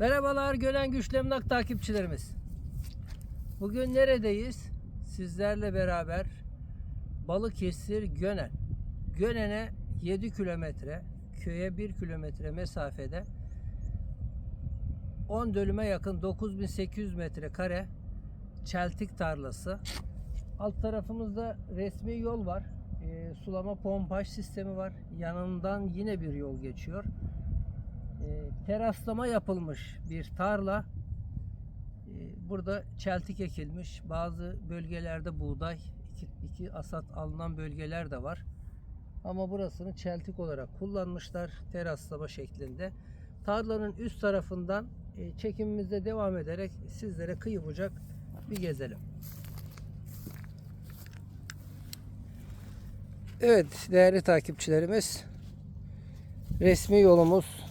Merhabalar Gölen Güçlü Emlak takipçilerimiz. Bugün neredeyiz? Sizlerle beraber Balıkesir Gönen. Gönen'e 7 kilometre, köye 1 kilometre mesafede 10 dönüme yakın 9800 metre kare çeltik tarlası. Alt tarafımızda resmi yol var. Ee, sulama pompaj sistemi var. Yanından yine bir yol geçiyor e, teraslama yapılmış bir tarla. E, burada çeltik ekilmiş. Bazı bölgelerde buğday, iki, iki asat alınan bölgeler de var. Ama burasını çeltik olarak kullanmışlar teraslama şeklinde. Tarlanın üst tarafından e, çekimimize devam ederek sizlere kıyı bucak bir gezelim. Evet değerli takipçilerimiz resmi yolumuz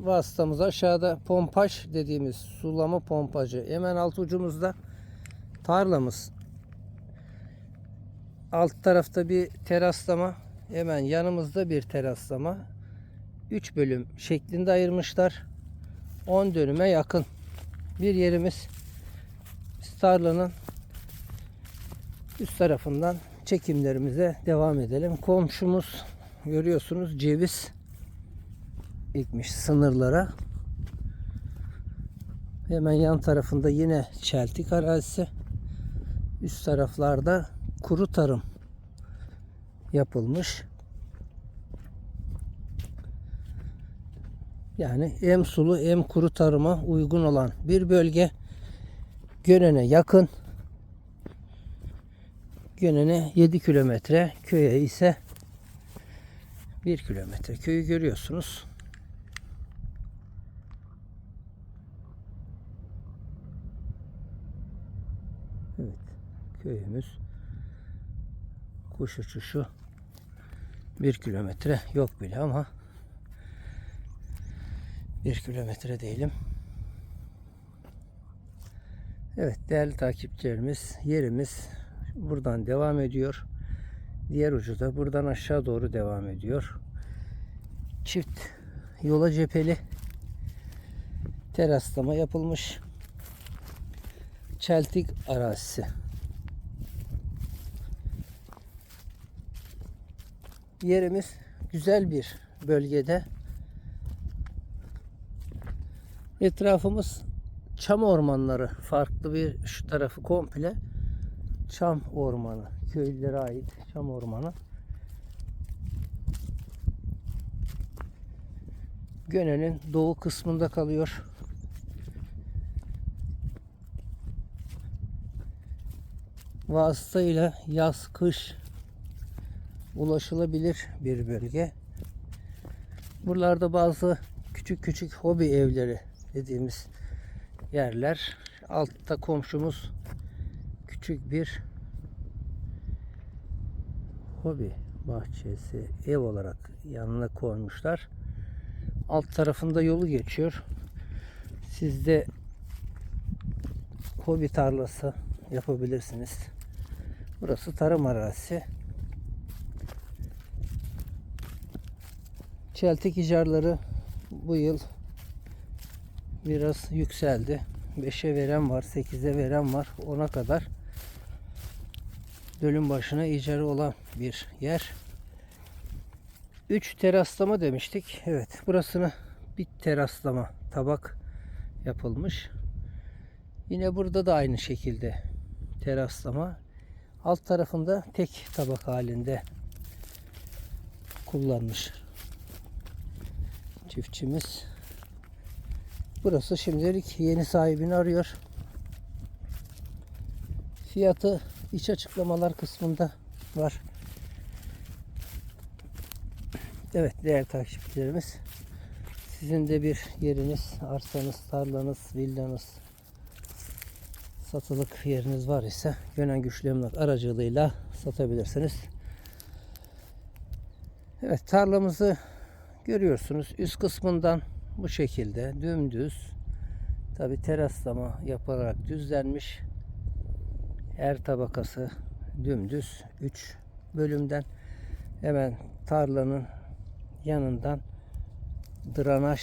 vasıtamız aşağıda. Pompaj dediğimiz sulama pompajı hemen alt ucumuzda tarlamız. Alt tarafta bir teraslama hemen yanımızda bir teraslama. 3 bölüm şeklinde ayırmışlar. 10 dönüme yakın bir yerimiz tarlanın üst tarafından çekimlerimize devam edelim. Komşumuz görüyorsunuz ceviz ekmiş sınırlara. Hemen yan tarafında yine çeltik arazisi. Üst taraflarda kuru tarım yapılmış. Yani hem sulu hem kuru tarıma uygun olan bir bölge. Gönen'e yakın. Gönen'e 7 kilometre, köye ise 1 kilometre. Köyü görüyorsunuz. Evet. Köyümüz kuş uçuşu bir kilometre yok bile ama bir kilometre değilim. Evet değerli takipçilerimiz yerimiz buradan devam ediyor. Diğer ucu da buradan aşağı doğru devam ediyor. Çift yola cepheli teraslama yapılmış. Çeltik arazisi. Yerimiz güzel bir bölgede. Etrafımız çam ormanları. Farklı bir şu tarafı komple çam ormanı. Köylülere ait çam ormanı. Gönen'in doğu kısmında kalıyor. Vasıtayla yaz kış ulaşılabilir bir bölge. Buralarda bazı küçük küçük hobi evleri dediğimiz yerler. Altta komşumuz küçük bir hobi bahçesi ev olarak yanına koymuşlar. Alt tarafında yolu geçiyor. Sizde hobi tarlası yapabilirsiniz. Burası tarım arazisi. Çeltik icarları bu yıl biraz yükseldi. 5'e veren var, 8'e veren var, 10'a kadar dönüm başına icarı olan bir yer. 3 teraslama demiştik. Evet, burasını bir teraslama tabak yapılmış. Yine burada da aynı şekilde teraslama. Alt tarafında tek tabak halinde kullanmış çiftçimiz. Burası şimdilik yeni sahibini arıyor. Fiyatı iç açıklamalar kısmında var. Evet değerli takipçilerimiz sizin de bir yeriniz, arsanız, tarlanız, villanız, satılık yeriniz var ise Gönen Güçlü Emlak aracılığıyla satabilirsiniz. Evet tarlamızı görüyorsunuz. Üst kısmından bu şekilde dümdüz tabi teraslama yapılarak düzlenmiş. Her tabakası dümdüz 3 bölümden hemen tarlanın yanından dranaj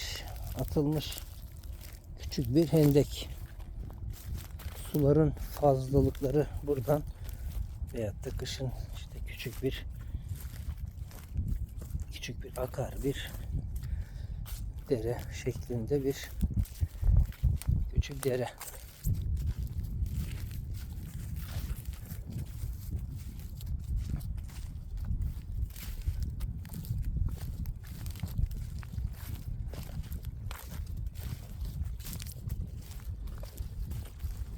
atılmış Küçük bir hendek. Suların fazlalıkları buradan veyahut da kışın işte küçük bir küçük bir akar bir dere şeklinde bir küçük dere.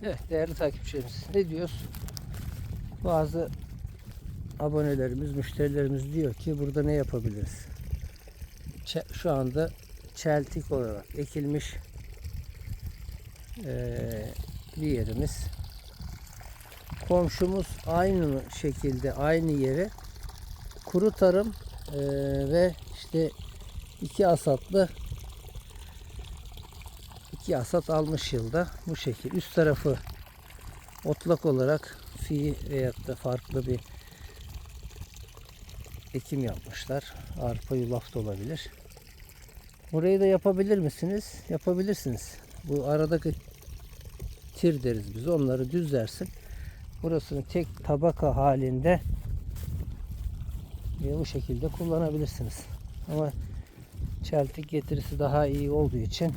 Evet değerli takipçilerimiz ne diyoruz? Bazı abonelerimiz, müşterilerimiz diyor ki burada ne yapabiliriz? Şu anda çeltik olarak ekilmiş bir yerimiz. Komşumuz aynı şekilde aynı yere kuru tarım ve işte iki asatlı iki asat almış yılda bu şekil. Üst tarafı otlak olarak fi veyahut da farklı bir ekim yapmışlar. Arpa yulaf da olabilir. Burayı da yapabilir misiniz? Yapabilirsiniz. Bu aradaki tir deriz biz. Onları düzlersin. Burasını tek tabaka halinde ve bu şekilde kullanabilirsiniz. Ama çeltik getirisi daha iyi olduğu için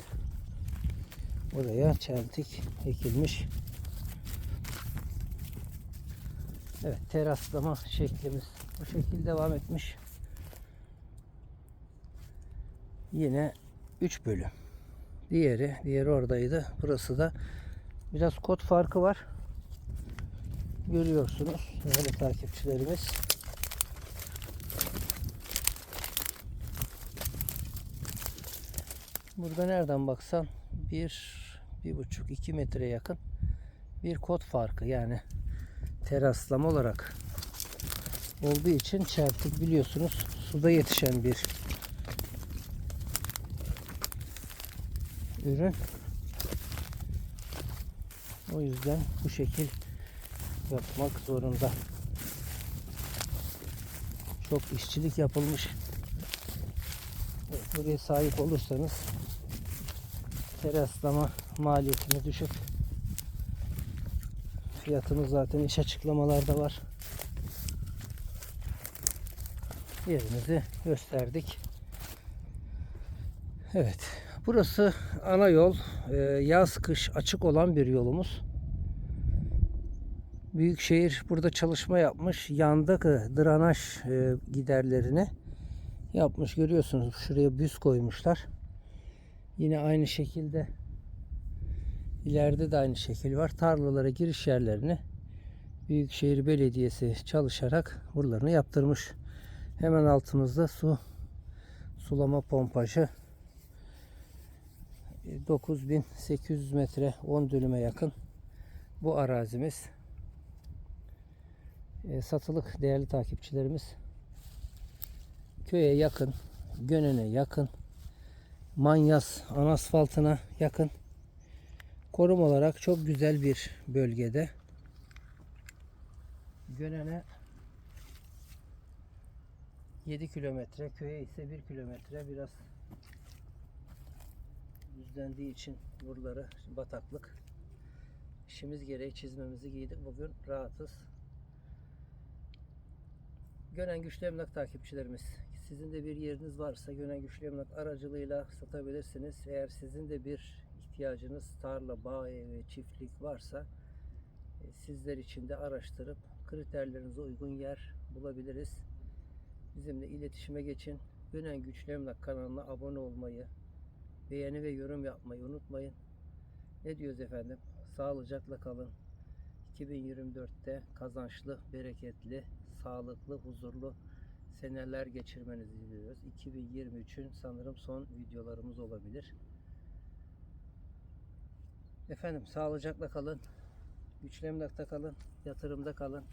buraya çeltik ekilmiş. Evet teraslama şeklimiz bu şekilde devam etmiş. Yine 3 bölüm. Diğeri, diğeri oradaydı. Burası da biraz kod farkı var. Görüyorsunuz değerli takipçilerimiz. Burada nereden baksan bir, bir buçuk, iki metre yakın bir kod farkı yani teraslama olarak olduğu için çeltik biliyorsunuz suda yetişen bir ürün. O yüzden bu şekil yapmak zorunda. Çok işçilik yapılmış. Buraya sahip olursanız teraslama maliyetini düşük. Fiyatımız zaten iş açıklamalarda var. Yerimizi gösterdik. Evet. Burası ana yol. Ee, Yaz kış açık olan bir yolumuz. Büyükşehir burada çalışma yapmış. Yandaki dranaj e, giderlerini yapmış. Görüyorsunuz şuraya büz koymuşlar. Yine aynı şekilde ileride de aynı şekil var. Tarlalara giriş yerlerini Büyükşehir Belediyesi çalışarak buralarını yaptırmış. Hemen altımızda su sulama pompajı 9800 metre 10 dönüme yakın bu arazimiz. E, satılık değerli takipçilerimiz köye yakın, Gönen'e yakın, Manyas ana asfaltına yakın. Konum olarak çok güzel bir bölgede. Gönen'e 7 kilometre, köye ise 1 kilometre biraz düzlendiği için buraları bataklık. İşimiz gereği çizmemizi giydik. Bugün rahatız. Gönen Güçlü Emlak takipçilerimiz. Sizin de bir yeriniz varsa Gönen Güçlü Emlak aracılığıyla satabilirsiniz. Eğer sizin de bir ihtiyacınız tarla, bağ evi, çiftlik varsa e, sizler için de araştırıp kriterlerinize uygun yer bulabiliriz. Bizimle iletişime geçin. Gönen Güçlü Emlak kanalına abone olmayı, beğeni ve yorum yapmayı unutmayın. Ne diyoruz efendim? Sağlıcakla kalın. 2024'te kazançlı, bereketli, sağlıklı, huzurlu seneler geçirmenizi diliyoruz. 2023'ün sanırım son videolarımız olabilir. Efendim sağlıcakla kalın. Güçlü kalın. Yatırımda kalın.